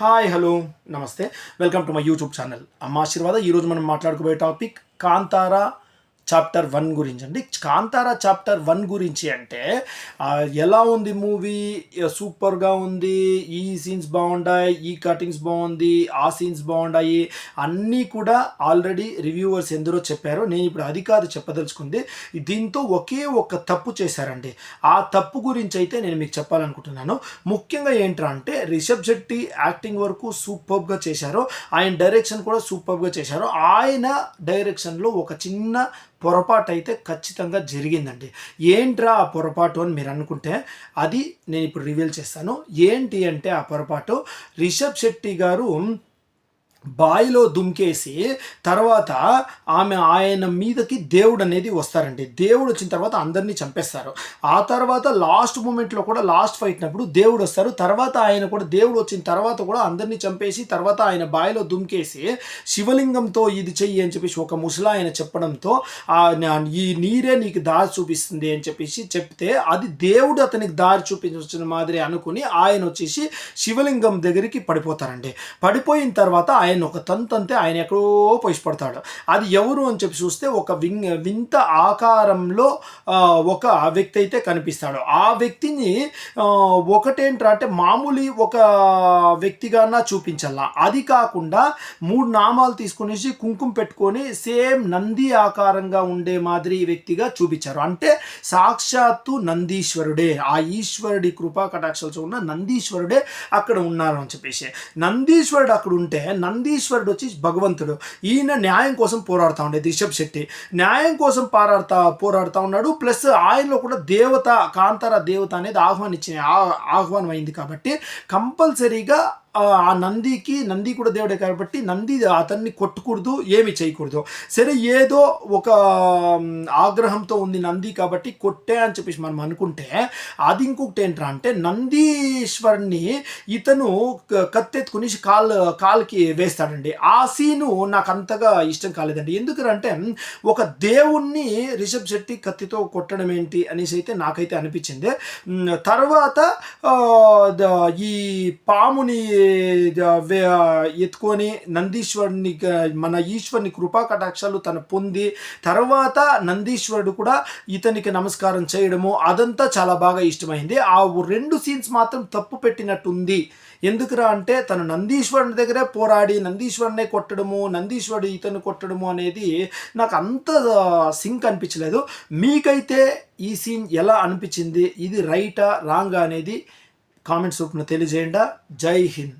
Hi hello నమస్తే. Welcome to my YouTube channel Amma Ashirvada. ఈరోజు మనం మాట్లాడుకోబోయే టాపిక్ కాంతారా చాప్టర్ వన్ గురించి అండి. కాంతారా చాప్టర్ వన్ గురించి అంటే ఎలా ఉంది మూవీ? సూపర్గా ఉంది. ఈ సీన్స్ బాగుండాయి ఈ కటింగ్స్ బాగుంది ఆ సీన్స్ బాగుండాయి అన్నీ కూడా ఆల్రెడీ రివ్యూవర్స్ ఎందరో చెప్పారు. నేను ఇప్పుడు అది కాదు చెప్పదలుచుకుంది. దీంతో ఒకే ఒక్క తప్పు చేశారండి. ఆ తప్పు గురించి అయితే నేను మీకు చెప్పాలనుకుంటున్నాను. ముఖ్యంగా ఏంట్రా అంటే రిషబ్ శెట్టి యాక్టింగ్ వరకు సూపర్గా చేశారు. ఆయన డైరెక్షన్ కూడా సూపర్గా చేశారు. ఆయన డైరెక్షన్లో ఒక చిన్న పొరపాటు అయితే ఖచ్చితంగా జరిగిందండి. ఏంట్రా ఆ పొరపాటు అని మీరు అనుకుంటే అది నేను ఇప్పుడు రివీల్ చేస్తాను. ఏంటి అంటే ఆ పొరపాటు రిషబ్ శెట్టి గారు బాయిలో దుమ్కేసి తర్వాత ఆమె ఆయన మీదకి దేవుడు అనేది వస్తారండి. దేవుడు వచ్చిన తర్వాత అందరినీ చంపేస్తారు. ఆ తర్వాత లాస్ట్ మూమెంట్లో కూడా లాస్ట్ ఫైట్నప్పుడు దేవుడు వస్తారు. తర్వాత ఆయన కూడా దేవుడు వచ్చిన తర్వాత కూడా అందరినీ చంపేసి తర్వాత ఆయన బాయిలో దుమ్కేసి శివలింగంతో ఇది చెయ్యి అని చెప్పేసి ఒక ముసలా ఆయన చెప్పడంతో ఈ నీరే నీకు దారి చూపిస్తుంది అని చెప్పేసి చెప్తే అది దేవుడు అతనికి దారి చూపించిన మాదిరి అనుకుని ఆయన వచ్చేసి శివలింగం దగ్గరికి పడిపోతారండి. పడిపోయిన తర్వాత ఆయన ఒక తంతు అంతే ఆయన ఎక్కడో పోయి పడతాడు అది ఎవరు అని చెప్పి చూస్తే ఒక వింగ్ వింత ఆకారంలో ఒక వ్యక్తి అయితే కనిపిస్తాడు. ఆ వ్యక్తిని ఒకటేంట్రా అంటే మామూలు ఒక వ్యక్తిగానా చూపించాల? అది కాకుండా మూడు నామాలు తీసుకునేసి కుంకుమ పెట్టుకొని సేమ్ నంది ఆకారంగా ఉండే మాదిరి వ్యక్తిగా చూపించారు. అంటే సాక్షాత్తు నందీశ్వరుడే. ఆ ఈశ్వరుడి కృపా కటాక్షలతో ఉన్న నందీశ్వరుడే అక్కడ ఉన్నారు అని చెప్పేసి. నందీశ్వరుడు అక్కడ ఉంటే నందీశ్వరుడు వచ్చి భగవంతుడు. ఈయన న్యాయం కోసం పోరాడుతూ ఉండేది రిషబ్ శెట్టి. న్యాయం కోసం పోరాడుతా పోరాడుతూ ఉన్నాడు. ప్లస్ ఆయనలో కూడా దేవత కాంతార దేవత అనేది ఆహ్వానించిన ఆహ్వానం అయింది కాబట్టి కంపల్సరీగా ఆ నందికి నంది కూడా దేవుడే కాబట్టి నంది అతన్ని కొట్టకూడదు ఏమి చేయకూడదు. సరే ఏదో ఒక ఆగ్రహంతో ఉంది నంది కాబట్టి కొట్టే అని చెప్పేసి మనం అనుకుంటే అది ఇంకొకటి ఏంట్రా అంటే నందీశ్వరుణ్ణి ఇతను కత్తెత్తుకుని కాల్ కాల్కి వేస్తాడండి. ఆ సీను నాకు అంతగా ఇష్టం కాలేదండి. ఎందుకంటే ఒక దేవుణ్ణి రిషబ్ శెట్టి కత్తితో కొట్టడం ఏంటి అనేసి అయితే నాకైతే అనిపించింది. తర్వాత ఈ పాముని ఎత్తుకొని నందీశ్వరుని మన ఈశ్వరుని కృపా కటాక్షాలు తను పొంది తర్వాత నందీశ్వరుడు కూడా ఇతనికి నమస్కారం చేయడము అదంతా చాలా బాగా ఇష్టమైంది. ఆ రెండు సీన్స్ మాత్రం తప్పు పెట్టినట్టుంది. ఎందుకురా అంటే తను నందీశ్వరుని దగ్గరే పోరాడి నందీశ్వరునే కొట్టడము నందీశ్వరుడు ఇతను కొట్టడము అనేది నాకు అంత సింక్ అనిపించలేదు. మీకైతే ఈ సీన్ ఎలా అనిపించింది? ఇది రైటా రాంగా అనేది కామెంట్స్ రూపంలో తెలియజేయండి. జై హింద్.